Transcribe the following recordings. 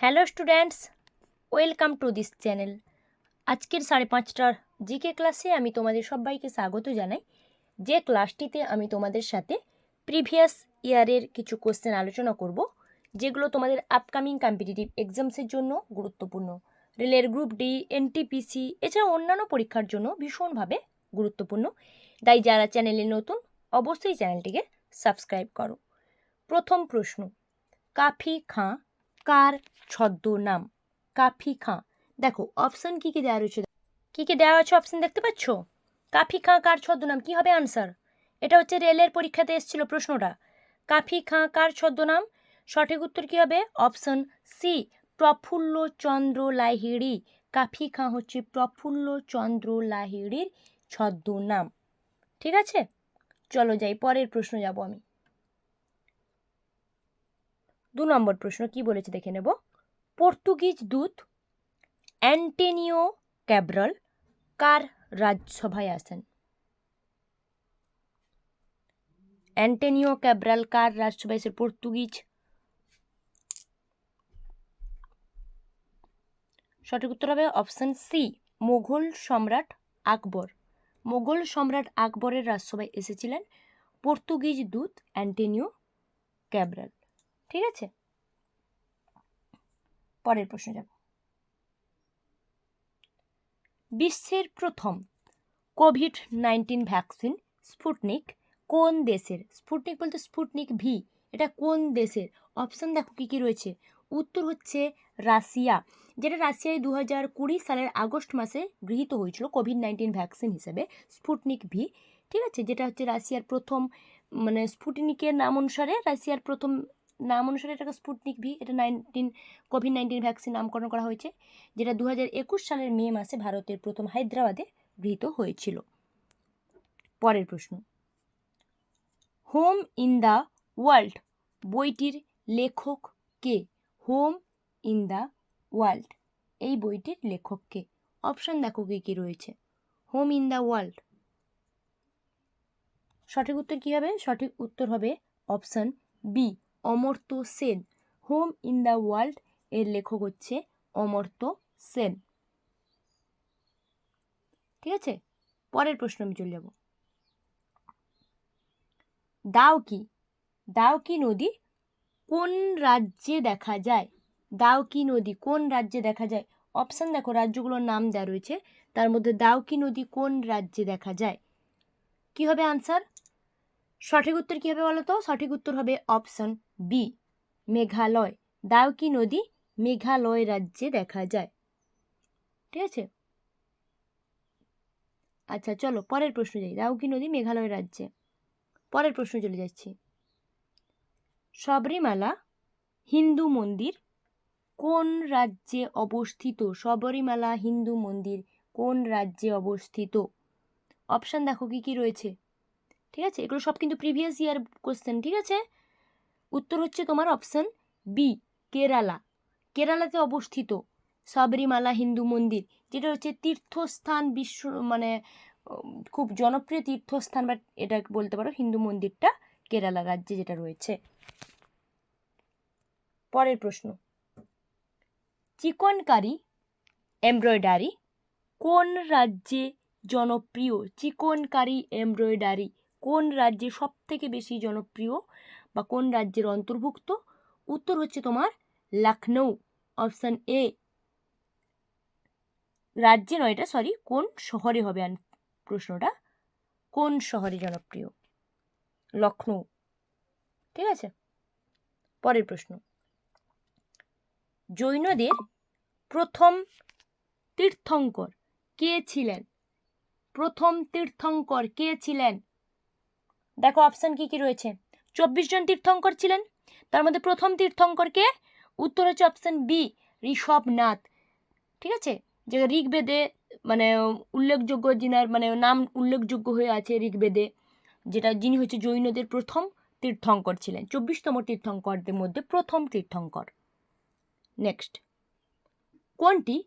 Hello students welcome to this channel আজকের সাড়ে পাঁচটার জিকে ক্লাসে আমি তোমাদের সবাইকে স্বাগত জানাই। যে ক্লাসটিতে আমি তোমাদের সাথে প্রিভিয়াস ইয়ারের কিছু কোশ্চেন আলোচনা করব, যেগুলো তোমাদের আপকামিং কম্পিটিটিভ এক্সামসের জন্য গুরুত্বপূর্ণ। রেলের গ্রুপ ডি এনটিপিসি এছাড়া অন্যান্য পরীক্ষার জন্য ভীষণভাবে গুরুত্বপূর্ণ। তাই যারা চ্যানেলে নতুন, অবশ্যই চ্যানেলটিকে সাবস্ক্রাইব করো। প্রথম প্রশ্ন, কাফি খাঁ কার ছদ্মনাম? কাফি খাঁ। দেখো অপশন কী কী দেওয়া রয়েছে? কী কী দেওয়া আছে অপশন দেখতে পাচ্ছ? কাফি খাঁ, কার ছদ্মনাম? কী হবে আনসার এটা হচ্ছে রেলের পরীক্ষাতে এসেছিল প্রশ্নটা। কাফি খাঁ, কার ছদ্মনাম? সঠিক উত্তর কী হবে? অপশন সি প্রফুল্ল চন্দ্র লাহিড়ি কাফি খাঁ হচ্ছে প্রফুল্ল চন্দ্র লাহিড়ির ছদ্মনাম। ঠিক আছে? চলো যাই, পরের প্রশ্ন যাব আমি। দু নম্বর প্রশ্ন, কি বলেছে? দেখে নেব। পর্তুগিজ দূত অ্যান্টেনিও ক্যাব্রল কার রাজসভায় আসেন অ্যান্টেনিও ক্যাব্রাল কার রাজসভায় আসেন পর্তুগিজ সঠিক উত্তর হবে অপশন সি, মোঘল সম্রাট আকবর। মোগল সম্রাট আকবরের রাজসভায় এসেছিলেন পর্তুগিজ দূত অ্যান্টেনিও ক্যাব্রাল। ঠিক আছে? পরের প্রশ্ন যাব। বিশ্বের প্রথম কোভিড নাইন্টিন ভ্যাকসিন স্পুটনিক কোন দেশের? স্পুটনিক বলতে স্পুটনিক ভি। এটা কোন দেশের? অপশান দেখো কী কী রয়েছে। উত্তর হচ্ছে রাশিয়া, যেটা রাশিয়ায় দু হাজার কুড়ি সালের আগস্ট মাসে গৃহীত হয়েছিল কোভিড নাইন্টিন ভ্যাকসিন হিসেবে, স্পুটনিক ভি। ঠিক আছে? যেটা হচ্ছে রাশিয়ার প্রথম মানে স্পুটনিকের নাম অনুসারে রাশিয়ার প্রথম নাম অনুসারে এটাকে স্পুটনিক ভি, এটা নাইনটিন কোভিড নাইন্টিন ভ্যাকসিন নামকরণ করা হয়েছে, যেটা দু হাজার একুশ সালের মে মাসে ভারতের প্রথম হায়দ্রাবাদে গৃহীত হয়েছিল। পরের প্রশ্ন। হোম ইন দ্য ওয়ার্ল্ড বইটির লেখক কে? Home in the world. এই বইটির লেখক কে? অপশন দেখো কে কী রয়েছে। Home in the world. সঠিক উত্তর কী হবে? সঠিক উত্তর হবে option B. Amartya Sen. Home in the world এর লেখক হচ্ছে অমর্ত্য সেন। ঠিক আছে? পরের প্রশ্ন আমি চলে যাব। দাওকি দাওকি নদী কোন রাজ্যে দেখা যায়? দাওকি নদী কোন রাজ্যে দেখা যায়? অপশান দেখো, রাজ্যগুলোর নাম দেওয়া রয়েছে, তার মধ্যে দাওকি নদী কোন রাজ্যে দেখা যায়? কি হবে আনসার? সঠিক উত্তর কী হবে বলো তো সঠিক উত্তর হবে অপশন বি মেঘালয়। দাওকি নদী? মেঘালয় রাজ্যে দেখা যায়। ঠিক আছে? আচ্ছা চলো, পরের প্রশ্ন যাই। দাউকি নদী? মেঘালয় রাজ্যে। পরের প্রশ্ন চলে যাচ্ছি। শবরীমালা, হিন্দু মন্দির, কোন রাজ্যে অবস্থিত? শবরীমালা, হিন্দু মন্দির, কোন রাজ্যে অবস্থিত? অপশান দেখো কি কি রয়েছে। ঠিক আছে? এগুলো সব কিন্তু প্রিভিয়াস ইয়ার কোশ্চেন ঠিক আছে? উত্তর হচ্ছে তোমার অপশান বি কেরালা। কেরালাতে অবস্থিত সাবরিমালা হিন্দু মন্দির, যেটা হচ্ছে তীর্থস্থান বিশ্ব মানে খুব জনপ্রিয় তীর্থস্থান বা এটা বলতে পারো হিন্দু মন্দিরটা কেরালা রাজ্যে যেটা রয়েছে। পরের প্রশ্ন। চিকনকারি, এমব্রয়ডারি কোন রাজ্যে জনপ্রিয়? চিকনকারি, এমব্রয়ডারি কোন রাজ্যে সব থেকে বেশি জনপ্রিয় বা কোন রাজ্যের অন্তর্ভুক্ত? উত্তর হচ্ছে তোমার লখনৌ অপশান এ রাজ্যে নয় এটা সরি কোন শহরে হবে প্রশ্নটা? কোন শহরে জনপ্রিয়? লখনৌ। ঠিক আছে? পরের প্রশ্ন। জৈনদের প্রথম তীর্থঙ্কর কে ছিলেন? প্রথম তীর্থঙ্কর কে ছিলেন? দেখো অপশান কি কি রয়েছে। চব্বিশ জন তীর্থঙ্কর ছিলেন। তার মধ্যে প্রথম তীর্থঙ্করকে উত্তর হচ্ছে অপশান বি ঋষভনাথ। ঠিক আছে? যে ঋগ্বেদে মানে উল্লেখযোগ্য যিনার মানে নাম উল্লেখযোগ্য হয়ে আছে ঋগ্বেদে, যেটা যিনি হচ্ছে জৈনদের প্রথম তীর্থঙ্কর ছিলেন। চব্বিশতম তীর্থঙ্করদের মধ্যে প্রথম তীর্থঙ্কর। নেক্সট কোনটি?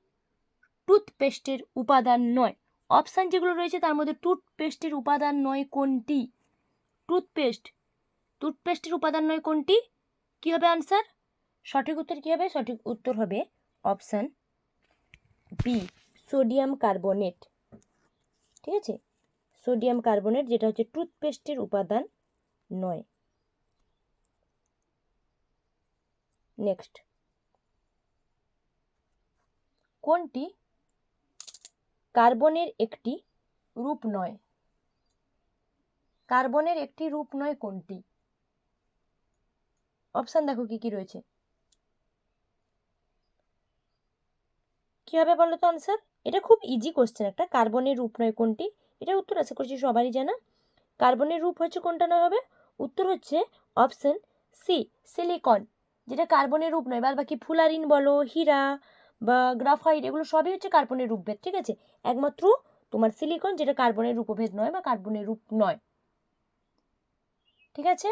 টুথপেস্টের উপাদান নয়। অপশান যেগুলো রয়েছে, তার মধ্যে টুথপেস্টের উপাদান নয় কোনটি? টুথপেস্ট টুথপেস্টের উপাদান নয় কোনটি? কী হবে আনসার সঠিক উত্তর কী হবে? সঠিক উত্তর হবে অপশান বি সোডিয়াম কার্বনেট ঠিক আছে? সোডিয়াম কার্বনেট যেটা হচ্ছে টুথপেস্টের উপাদান নয়। নেক্সট কোনটি? কার্বনের একটি রূপ নয়। কার্বনের একটি রূপ নয় কোনটি? অপশান দেখো কি কি রয়েছে। কি হবে বলো তো আনসার এটা খুব ইজি কোশ্চেন একটা কার্বনের রূপ নয় কোনটি? এটা উত্তর আশা করছি সবারই জানা। কার্বনের রূপ হচ্ছে কোনটা নয় হবে? উত্তর হচ্ছে অপশন সি সিলিকন যেটা কার্বনের রূপ নয়। বাদ বাকি ফুলারিন বলো, হীরা বা গ্রাফাইট এগুলো সবই হচ্ছে কার্বনের রূপভেদ, ঠিক আছে? একমাত্র তোমার সিলিকন যেটা কার্বনের রূপভেদ নয় বা কার্বনের রূপ নয়। ঠিক আছে?